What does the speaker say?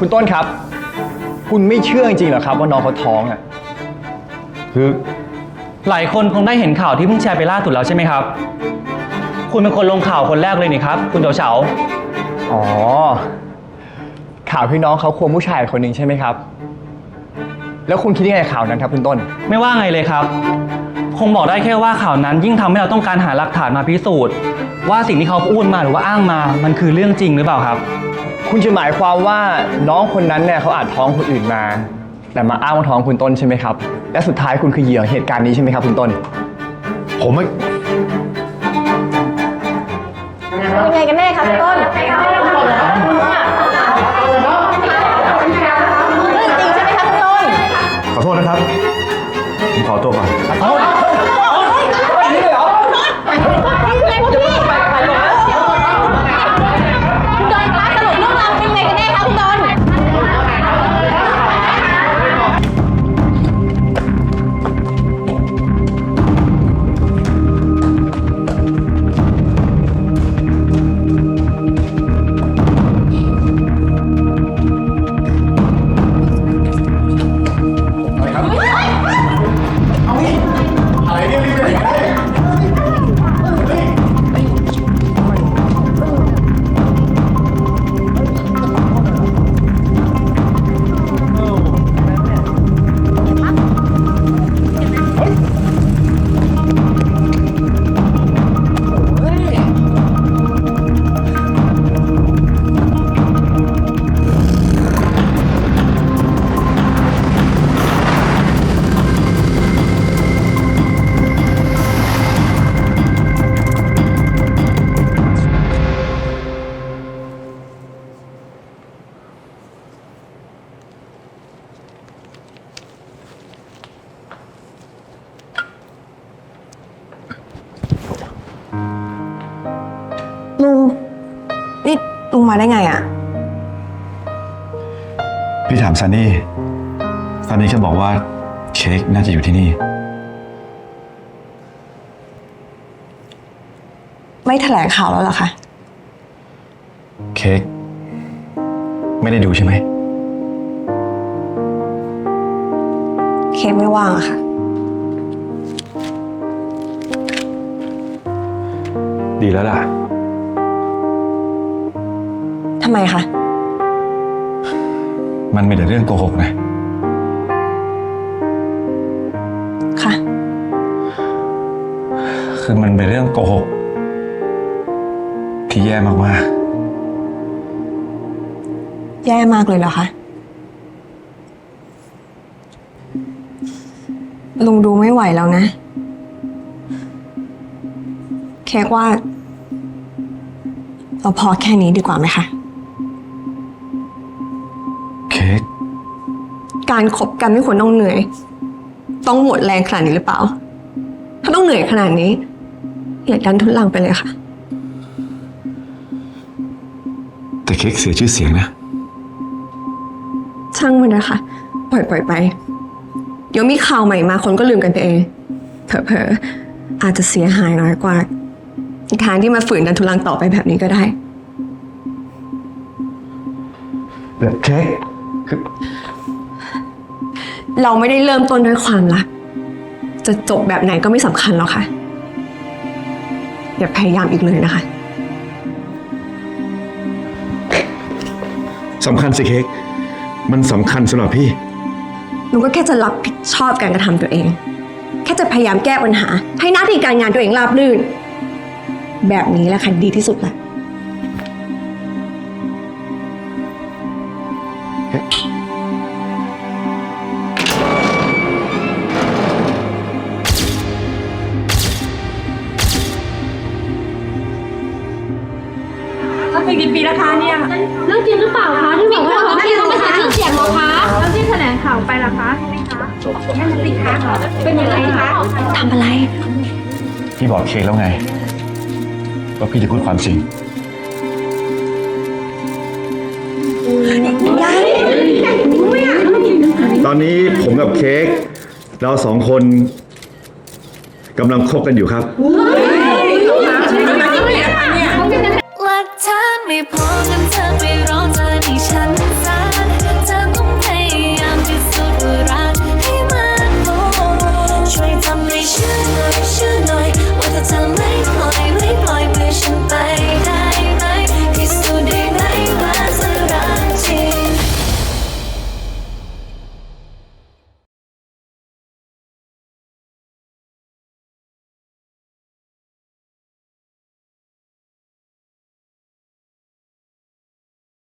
คุณต้นครับ คุณไม่เชื่อจริงๆเหรอครับว่าน้องเขาท้องอะ คือหลายคนคงได้เห็นข่าวที่เพิ่งแชร์ไปล่าสุดแล้วใช่ไหมครับ คุณเป็นคนลงข่าวคนแรกเลยนี่ครับ คุณเฉาเฉาอ๋อ ข่าวพี่น้องเขาควงผู้ชายคนหนึ่งใช่ไหมครับ แล้วคุณคิดยังไงกับข่าวนั้นครับ คุณต้น ไม่ว่าไงเลยครับ คงบอกได้แค่ว่าข่าวนั้น ยิ่งทำให้เราต้องการหาหลักฐานมาพิสูจน์ ว่าสิ่งที่เขาพูดมาหรือว่าอ้างมา มันคือเรื่องจริงหรือเปล่าครับ คุณจะหมายความว่าน้องคนนั้นเนี่ยเขาอาจท้องคนอื่นมา แต่มาอ้างว่าท้องคุณต้นใช่ไหมครับ และสุดท้ายคุณคือเหยื่อเหตุการณ์นี้ใช่ไหมครับคุณต้น ผมไม่เป็นไงกันแน่ครับต้น ลุงมาได้ไงอะ พี่ถามซันนี่ซันนี่แค่บอกว่าเค้กน่าจะอยู่ที่นี่ ไม่แถลงข่าวแล้วเหรอคะ เค้กไม่ได้ดูใช่ไหม เค้กไม่ว่างอะค่ะ ดีแล้วล่ะทำไมคะ มันมีแต่เรื่องโกหกนะ ค่ะ คือมันเป็นเรื่องโกหก ที่แย่มากแย่มากเลยเหรอคะ ลุงดูไม่ไหวแล้วนะ เค้กว่า เราพอแค่นี้ดีกว่าไหมคะ การคบกันไม่ควรต้องเหนื่อย ต้องหมดแรงขนาดนี้หรือเปล่า ถ้าต้องเหนื่อยขนาดนี้อย่าดันทุนลังไปเลยค่ะ แต่เค้กเสียชื่อเสียงนะ ช่างมันนะคะ ปล่อยปล่อยไป เดี๋ยวมีข่าวใหม่มาคนก็ลืมกันไปเอง เผลอๆอาจจะเสียหายน้อยกว่าทางที่มาฝืนดันทุลังต่อไปแบบนี้ก็ได้แบบเค้กคือ เราไม่ได้เริ่มต้นด้วยความรัก จะจบแบบไหนก็ไม่สำคัญหรอกค่ะ อย่าพยายามอีกเลยนะคะ สำคัญสิเค้กมันสำคัญสำหรับพี่ หนูก็แค่จะรับผิดชอบการกระทำตัวเอง แค่จะพยายามแก้ปัญหา ให้หน้าที่การงานตัวเองราบรื่น แบบนี้แหละค่ะดีที่สุดละ เรื่องจริงหรือเปล่าคะที่บอกว่าน้องที่ต้องไปหาชื่อเสียงเหรอคะแล้วที่แถลงข่าวไปล่ะคะใช่ไหมคะนั่นน่ะสิคะเป็นยังไงคะทำอะไร พี่บอกเค้กแล้วไง ว่าพี่จะพูดความจริงตอนนี้ผมกับเค้กเราสองคนกำลังคบกันอยู่ครับ me and tell